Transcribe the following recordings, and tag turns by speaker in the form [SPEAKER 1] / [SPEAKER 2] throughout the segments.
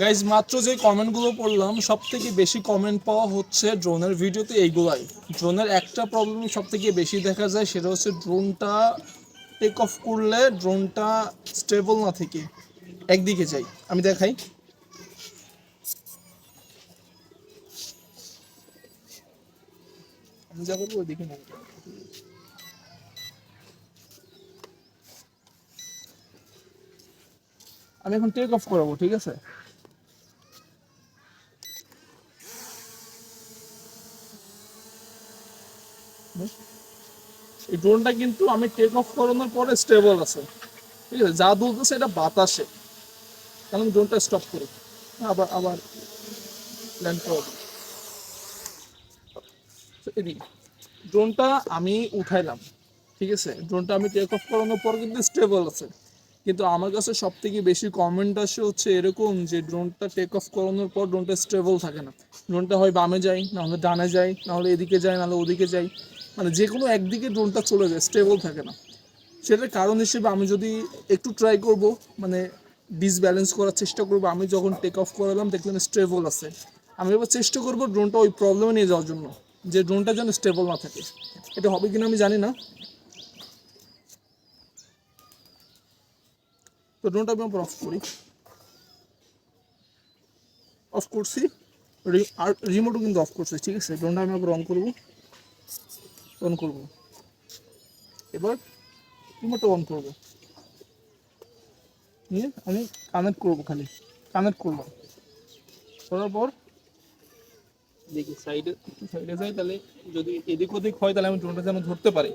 [SPEAKER 1] Guys মাত্র যে কমেন্টগুলো পড়লাম সব থেকে বেশি কমেন্ট পাওয়া হচ্ছে ড্রোনের ভিডিওতে এইগুলাই। ড্রোনের একটা প্রবলেম সব থেকে বেশি দেখা যায়, সেটা হচ্ছে ড্রোনটা টেক অফ করলে ড্রোনটা স্টেবল না থেকে। একদিকে যাই, আমি দেখাই। আমি যা করব, ওইদিকে মন আমি এখন টেক অফ করাবো, ঠিক আছে? এই ড্রোনটা কিন্তু আমি টেক অফ করানোর পরে স্টেবল আছে। ঠিক আছে, যা দুলতেছে এটা বাতাসে। আমি ড্রোনটা স্টপ করি। আবার আবার ল্যান্ড করব। ড্রোনটা আমি উঠাইলাম। ঠিক আছে ড্রোনটা আমি টেক অফ করানোর পর কিন্তু স্টেবল আছে। কিন্তু আমার কাছে সব থেকে বেশি কমেন্ট আসে হচ্ছে এরকম যে ড্রোনটা টেক অফ করানোর পর ড্রোনটা স্টেবল থাকে না। ড্রোনটা হয় বামে যায়, না হলে ডানে যায়, না হলে এদিকে যায়, না হলে ওদিকে যায়। মানে যে কোনো একদিকে ড্রোনটা চলে যায় স্টেবল থাকে না। সেটার কারণ হিসেবে আমি যদি একটু ট্রাই করব মানে ডিসব্যালেন্স করার চেষ্টা করব, আমি যখন টেক অফ করালাম, দেখলাম স্টেবল আছে। আমি এবার চেষ্টা করব ড্রোনটা ওই প্রবলেমে নিয়ে যাওয়ার জন্য, যে ড্রোনটা যেন স্টেবল না থাকে। এটা হবে কিনা আমি জানি না। তো ড্রোনটা আমি অফ করি অফ করছি আর রিমোটও কিন্তু অফ করছি, ঠিক আছে? ড্রোনটা আমি আবার অন করব। অন করব। এবার রিমোটটা অন করব। নিয়ে আমি কানেক্ট করব খালি। কানেক্ট করলাম করার পর দেখি সাইডে সাইডে যাই, তাহলে যদি এদিক ওদিক হয়, তাহলে আমি ড্রোনটা যেন ধরতে পারি।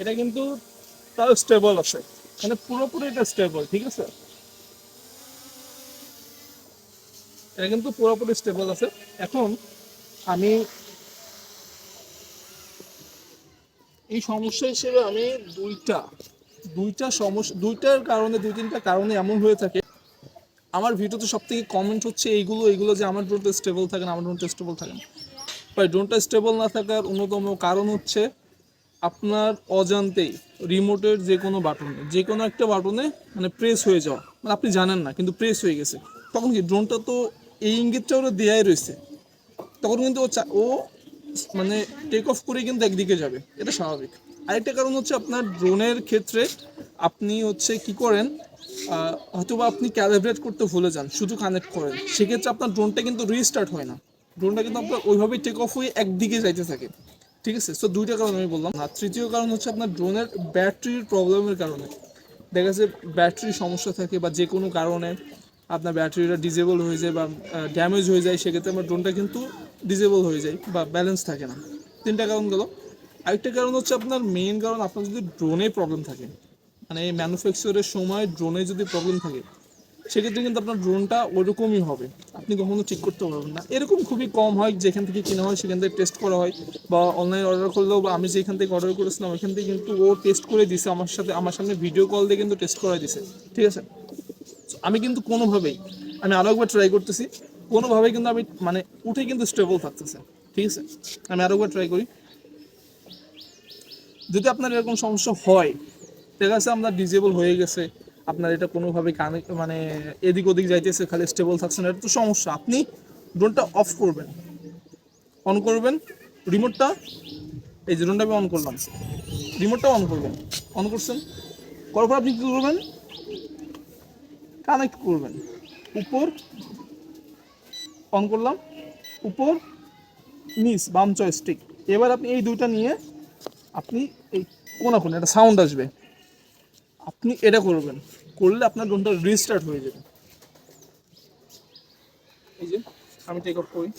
[SPEAKER 1] এটা কিন্তু তাও স্টেবল আছে। মানে পুরোপুরি এটা স্টেবল ঠিক আছে? এটা কিন্তু পুরোপুরি স্টেবল আছে। এখন আমি এই সমস্যা হিসেবে আমি দুইটা দুইটা সমস্যা, দুইটার কারণে, দুই তিনটা কারণে এমন হয়ে থাকে। আমার ভিডিওতে সব থেকে কমেন্ট হচ্ছে এইগুলো এইগুলো যে আমার ড্রোনটা স্টেবল থাকে না, আমার ড্রোনটা স্টেবল থাকে না। ড্রোনটা স্টেবল না থাকার অন্যতম কারণ হচ্ছে আপনার অজান্তেই রিমোটের যে কোনো বাটনে যে কোনো একটা বাটনে মানে প্রেস হয়ে যাওয়া। মানে আপনি জানেন না, কিন্তু প্রেস হয়ে গেছে। তখন কি ড্রোনটা তো এই ইঙ্গিতটা ওরা দেয়াই রয়েছে। তখন কিন্তু ও ও মানে টেক অফ করে কিন্তু একদিকে যাবে। এটা স্বাভাবিক। আরেকটা কারণ হচ্ছে আপনার ড্রোনের ক্ষেত্রে আপনি হচ্ছে কি করেন হয়তোবা আপনি ক্যালিব্রেট করতে ভুলে যান, শুধু কানেক্ট করেন। সেক্ষেত্রে আপনার ড্রোনটা কিন্তু রিস্টার্ট হয় না। ড্রোনটা কিন্তু আপনার ওইভাবেই টেক অফ হয়ে একদিকে যাইতে থাকে। ঠিক আছে? সো দুইটা কারণ আমি বললাম। আর তৃতীয় কারণ হচ্ছে আপনার ড্রোনের ব্যাটারির প্রবলেমের কারণে। দেখা যাচ্ছে ব্যাটারির সমস্যা থাকে বা যে কোনো কারণে আপনার ব্যাটারিটা ডিজেবল হয়ে যায় বা ড্যামেজ হয়ে যায়, সেক্ষেত্রে আমার ড্রোনটা কিন্তু ডিজেবল হয়ে যায় বা ব্যালেন্স থাকে না। তিনটা কারণ গেল। আরেকটা কারণ হচ্ছে আপনার মেইন কারণ আপনার যদি ড্রোনে প্রবলেম থাকে মানে ম্যানুফ্যাকচারের সময় ড্রোনে যদি প্রবলেম থাকে সেক্ষেত্রে কিন্তু আপনার ড্রোনটা ওরকমই হবে। আপনি কখনো ঠিক করতে পারবেন না। এরকম খুবই কম হয়, যেখান থেকে কেনা হয় সেখান থেকে টেস্ট করা হয় বা অনলাইন অর্ডার করলেও বা আমি যেখান থেকে অর্ডার করেছিলাম ওইখান থেকে কিন্তু ও টেস্ট করে দিছে আমার সাথে, আমার সামনে ভিডিও কল দিয়ে কিন্তু টেস্ট করাই দিছে। ঠিক আছে? আমি কিন্তু কোনোভাবেই, আমি আরও একবার ট্রাই করতেছি, কোনোভাবেই কিন্তু আমি মানে উঠে কিন্তু স্টেবল থাকতেছে। ঠিক আছে? আমি আরও একবার ট্রাই করি। যদি আপনার এরকম সমস্যা হয়, দেখা যাচ্ছে আপনার ডিজেবল হয়ে গেছে আপনার এটা কোনোভাবে কানে মানে এদিক ওদিক যাইতেছে, খালি স্টেবল থাকছে না, এটা তো সমস্যা। আপনি ড্রোনটা অফ করবেন। অন করবেন রিমোটটা এই যে ড্রোনটা আমি অন করলাম। রিমোটটা অন করবেন। অন করছেন, করার পর আপনি কী করবেন? কানেক্ট করবেন। উপর অন করলাম, উপর, নিচ, বাম জয়স্টিক এবার আপনি এই দুইটা নিয়ে আপনি এই কোনা কোনা একটা সাউন্ড আসবে। আপনি এটা করবেন। করলে আপনার লোনটা রিস্টার্ট হয়ে যাবে। এই যে আমি টেক অফ করি।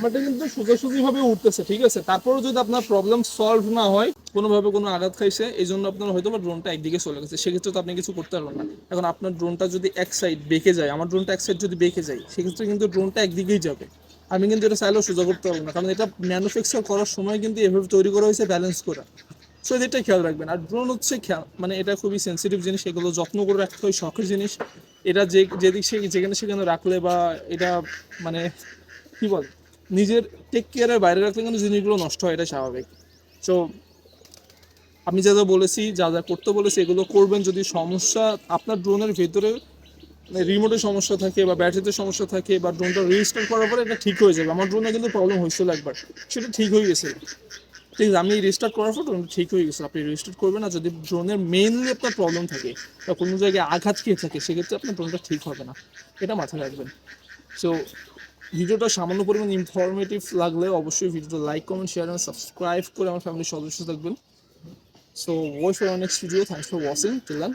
[SPEAKER 1] আমারটা কিন্তু সোজাসুজি ভাবে উঠতেছে, ঠিক আছে? তারপরেও যদি আপনার প্রবলেম সলভ না হয়, কোনোভাবে কোনো আঘাত খাইছে এই জন্য আপনার হয়তো বা ড্রোনটা একদিকে চলে গেছে। সেক্ষেত্রে তো আপনি কিছু করতে পারবেন না। এখন আপনার ড্রোনটা যদি এক সাইড বেঁকে যায়, আমার ড্রোনটা এক সাইড যদি বেঁকে যায়, সেক্ষেত্রে কিন্তু ড্রোনটা একদিকেই যাবে। আমি কিন্তু এটা চাইলেও সোজা করতে পারব না, কারণ এটা ম্যানুফ্যাকচার করার সময় কিন্তু এভাবে তৈরি করা হয়েছে ব্যালেন্স করা। সো এদিকটা খেয়াল রাখবেন। আর ড্রোন হচ্ছে খেয়াল মানে এটা খুবই সেন্সিটিভ জিনিস, এগুলো যত্ন করে রাখতে হয়, শখের জিনিস। এটা যে, যেদিক সে, যেখানে সেখানে রাখলে বা এটা মানে কি বল? নিজের টেক কেয়ারের বাইরে রাখলে কিন্তু জিনিসগুলো নষ্ট হয় এটা স্বাভাবিক। সো আমি যা যা বলেছি, যা যা করতে বলেছি, এগুলো করবেন যদি সমস্যা, আপনার ড্রোনের ভেতরে রিমোটের সমস্যা থাকে বা ব্যাটারিতে সমস্যা থাকে বা ড্রোনটা রেজিস্টার করার পরে এটা ঠিক হয়ে যাবে। আমার ড্রোনে কিন্তু প্রবলেম হয়েছিল একবার, সেটা ঠিক হয়ে গেছে। ঠিক আছে আমি রেজিস্টার করার পর ড্রোনটা ঠিক হয়ে গেছে, আপনি রেজিস্টার করবেন না যদি ড্রোনের মেনলি আপনার প্রবলেম থাকে বা কোনো জায়গায় আঘাত খেয়ে থাকে, সেক্ষেত্রে আপনার ড্রোনটা ঠিক হবে না। এটা মাথায় রাখবেন। সো ভিডিওটা সামান্য পরিমাণ ইনফরমেটিভ লাগলে অবশ্যই ভিডিওটা লাইক কমেন্ট শেয়ার এবং সাবস্ক্রাইব করে আমার ফ্যামিলির সদস্য থাকবেন। So watch for next video thanks for watching till then